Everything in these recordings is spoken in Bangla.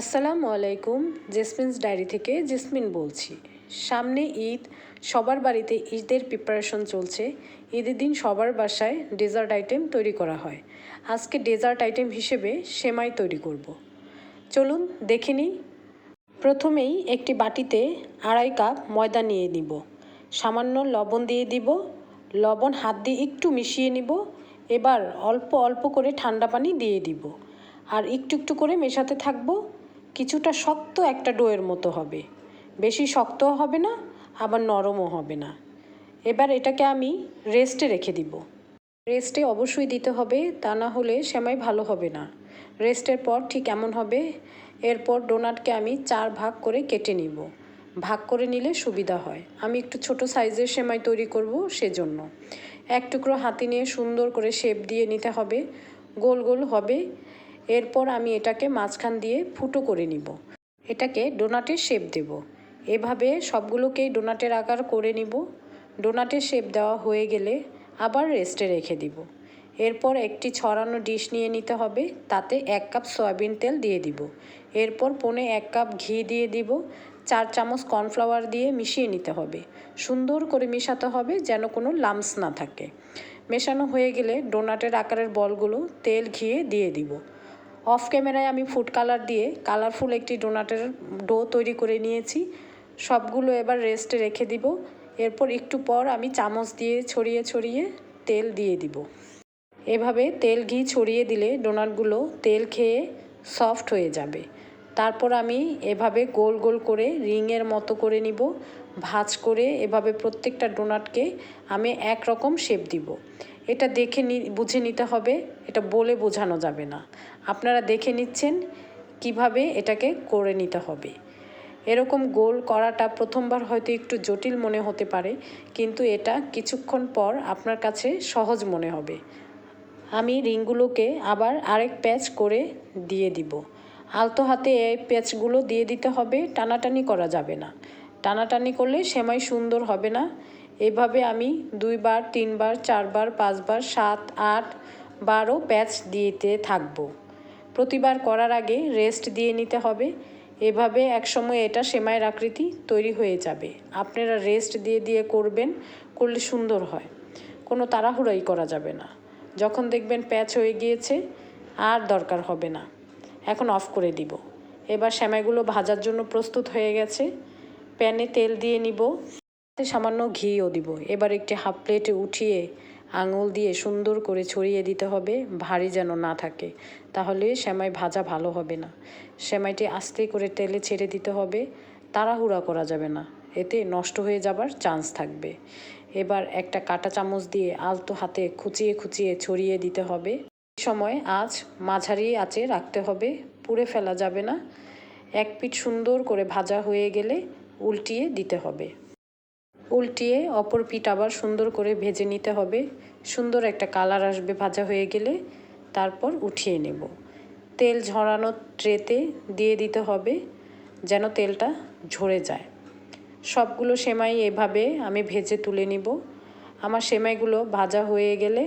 আসসালামু আলাইকুম, জেসমিনস ডায়েরি থেকে জেসমিন বলছি। সামনে ঈদ, সবার বাড়িতে ঈদের প্রিপারেশন চলছে। ঈদের দিন সবার বাসায় ডেজার্ট আইটেম তৈরি করা হয়। আজকে ডেজার্ট আইটেম হিসেবে সেমাই তৈরি করব। চলুন দেখে নিই। প্রথমেই একটি বাটিতে আড়াই কাপ ময়দা নিয়ে নিব। সামান্য লবণ দিয়ে দিব। লবণ হাত দিয়ে একটু মিশিয়ে নিব। এবার অল্প অল্প করে ঠান্ডা পানি দিয়ে দিব। আর একটু একটু করে মেশাতে থাকব। কিছুটা শক্ত একটা ডোয়ের মতো হবে। বেশি শক্তও হবে না, আবার নরমও হবে না। এবার এটাকে আমি রেস্টে রেখে দিব। রেস্টে অবশ্যই দিতে হবে, তা না হলে সেমাই ভালো হবে না। রেস্টের পর ঠিক এমন হবে, এরপর ডোনাটকে আমি চার ভাগ করে কেটে নিব। ভাগ করে নিলে সুবিধা হয়। আমি একটু ছোট সাইজের সেমাই তৈরি করব সেজন্য। এক টুকরো হাতে নিয়ে সুন্দর করে শেপ দিয়ে নিতে হবে। গোল গোল হবে। এরপর আমি এটাকে মাঝখান দিয়ে ফুটো করে নিব। এটাকে ডোনাটের শেপ দেব। এভাবে সবগুলোকেই ডোনাটের আকার করে নিব। ডোনাটের শেপ দেওয়া হয়ে গেলে আবার রেস্টে রেখে দিব। এরপর একটি ছড়ানো ডিশ নিয়ে নিতে হবে। তাতে এক কাপ সয়াবিন তেল দিয়ে দিব। এরপর পনে এক কাপ ঘি দিয়ে দিব। চার চামচ কর্নফ্লাওয়ার দিয়ে মিশিয়ে নিতে হবে। সুন্দর করে মেশাতে হবে যেন কোনো লামস না থাকে। মেশানো হয়ে গেলে ডোনাটের আকারের বলগুলো তেল ঘিয়ে দিয়ে দিব। অফ ক্যামেরায় আমি ফুড কালার দিয়ে কালারফুল একটি ডোনাটের ডো তৈরি করে নিয়েছি। সবগুলো এবার রেস্টে রেখে দিব। এরপর একটু পর আমি চামচ দিয়ে ছড়িয়ে ছড়িয়ে তেল দিয়ে দিব। এভাবে তেল ঘি ছড়িয়ে দিলে ডোনাটগুলো তেল খেয়ে সফট হয়ে যাবে। তারপর আমি এভাবে গোল গোল করে রিংয়ের মতো করে নিব। ভাজ করে এভাবে প্রত্যেকটা ডোনাটকে আমি একরকম শেপ দিব। এটা দেখে নি, বুঝে নিতে হবে, এটা বলে বোঝানো যাবে না। আপনারা দেখে নিচ্ছেন কীভাবে এটাকে করে নিতে হবে। এরকম গোল করাটা প্রথমবার হয়তো একটু জটিল মনে হতে পারে, কিন্তু এটা কিছুক্ষণ পর আপনার কাছে সহজ মনে হবে। আমি রিংগুলোকে আবার আরেক প্যাচ করে দিয়ে দিব। আলতো হাতে এই প্যাচগুলো দিয়ে দিতে হবে, টানাটানি করা যাবে না। টানাটানি করলে সেমাই সুন্দর হবে না। এভাবে আমি দুইবার, তিনবার, চারবার, পাঁচবার, সাত, আট, বারো প্যাচ দিতে থাকব। প্রতিবার করার আগে রেস্ট দিয়ে নিতে হবে। এভাবে একসময় এটা সেমাইয়ের আকৃতি তৈরি হয়ে যাবে। আপনারা রেস্ট দিয়ে দিয়ে করবেন, করলে সুন্দর হয়। কোনো তাড়াহুড়োই করা যাবে না। যখন দেখবেন প্যাচ হয়ে গিয়েছে, আর দরকার হবে না। এখন অফ করে দিব। এবার সেমাইগুলো ভাজার জন্য প্রস্তুত হয়ে গেছে। প্যানে তেল দিয়ে নিব। সামান্য ঘিও দিব। এবার একটি হাফ প্লেটে উঠিয়ে আঙুল দিয়ে সুন্দর করে ছড়িয়ে দিতে হবে, ভারী যেন না থাকে। তাহলে সেমাই ভাজা ভালো হবে না। সেমাইটি আস্তে করে তেলে ছেড়ে দিতে হবে, তাড়াহুড়া করা যাবে না। এতে নষ্ট হয়ে যাবার চান্স থাকবে। এবার একটা কাঁটা চামচ দিয়ে আলতো হাতে খুচিয়ে খুচিয়ে ছড়িয়ে দিতে হবে। সময় আজ মাঝারি আঁচে রাখতে হবে, পুড়ে ফেলা যাবে না। এক পিঠ সুন্দর করে ভাজা হয়ে গেলে উল্টিয়ে দিতে হবে। উল্টিয়ে অপর পিঠ আবার সুন্দর করে ভেজে নিতে হবে। সুন্দর একটা কালার আসবে ভাজা হয়ে গেলে। তারপর উঠিয়ে নেব। তেল ঝরানো ট্রেতে দিয়ে দিতে হবে যেন তেলটা ঝরে যায়। সবগুলো সেমাই এভাবে আমি ভেজে তুলে নিব। আমার সেমাইগুলো ভাজা হয়ে গেলে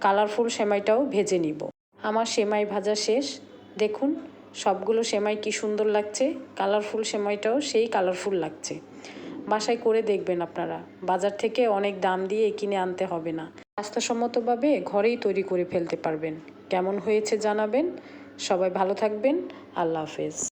কালারফুল সেমাইটাও ভেজে নিব। আমার সেমাই ভাজা শেষ। দেখুন, সবগুলো সেমাই কি সুন্দর লাগছে। কালারফুল সেমাইটাও সেই কালারফুল লাগছে। বাসায় করে দেখবেন আপনারা। বাজার থেকে অনেক দাম দিয়ে কিনে আনতে হবে না। রাস্তাসম্মতভাবে ঘরেই তৈরি করে ফেলতে পারবেন। কেমন হয়েছে জানাবেন। সবাই ভালো থাকবেন। আল্লাহ হাফেজ।